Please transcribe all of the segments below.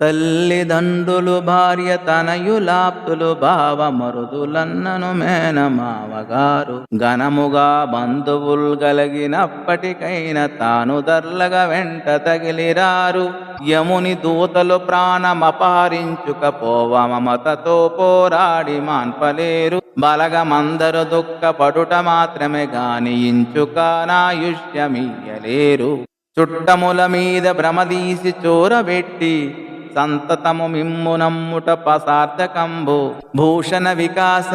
తల్లిదండ్రులు భార్య తనయులాప్తులు బావ మరుదులన్నను మేనమావగారు ఘనముగా బంధువులు గలిగినప్పటికైనా తాను దర్లగా వెంట తగిలిరారు. యముని దూతలు ప్రాణమపారించుకపోవ మమతతో పోరాడి మాన్పలేరు. బలగమందరు దుఃఖపడుట మాత్రమే గాని ఇంచుక నాయుష్యమియ్యలేరు. చుట్టముల మీద భ్రమదీసి చోరబెట్టి సంతతము మిమ్ము నమ్ముట పసార్థకంబు భూషణ వికాస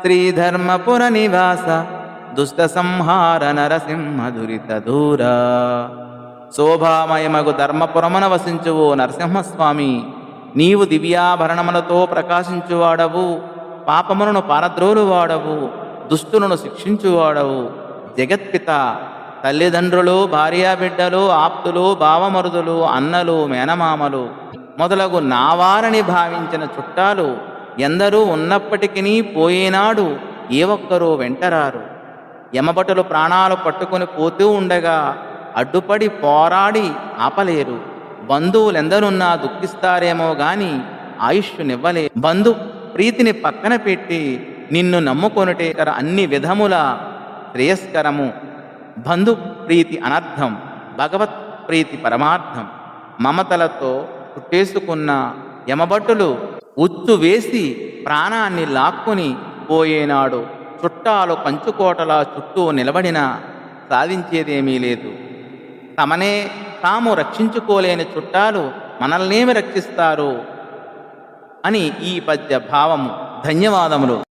శ్రీధర్మపుర నివాస దుష్ట సంహార నరసింహ దురిత దూర. శోభామయమగు ధర్మపురమున వసించువు నరసింహస్వామి. నీవు దివ్యాభరణములతో ప్రకాశించువాడవు పాపములను పారద్రోలువాడవు దుష్టులను శిక్షించువాడవు. జగత్పిత తల్లిదండ్రులు భార్యాబిడ్డలు ఆప్తులు బావమరుదులు అన్నలు మేనమామలు మొదలగు నావారని భావించిన చుట్టాలు ఎందరూ ఉన్నప్పటికీ పోయేనాడు ఏ ఒక్కరూ వెంటరారు. యమభటులు ప్రాణాలు పట్టుకొని పోతూ ఉండగా అడ్డుపడి పోరాడి ఆపలేరు. బంధువులెందరున్నా దుఃఖిస్తారేమో గాని ఆయుష్నివ్వలే బంధు ప్రీతిని పక్కన పెట్టి నిన్ను నమ్ముకొనుటే కర అన్ని విధముల శ్రేయస్కరము. బంధు ప్రీతి అనర్థం భగవత్ ప్రీతి పరమార్థం. మమతలతో పుట్టేసుకున్న యమభట్టులు ఉచ్చు వేసి ప్రాణాన్ని లాక్కుని పోయేనాడు. చుట్టాలు కంచుకోటలా చుట్టూ నిలబడినా సాధించేదేమీ లేదు. తమనే తాము రక్షించుకోలేని చుట్టాలు మనల్నేమి రక్షిస్తారు? అని ఈ పద్య భావము. ధన్యవాదములు.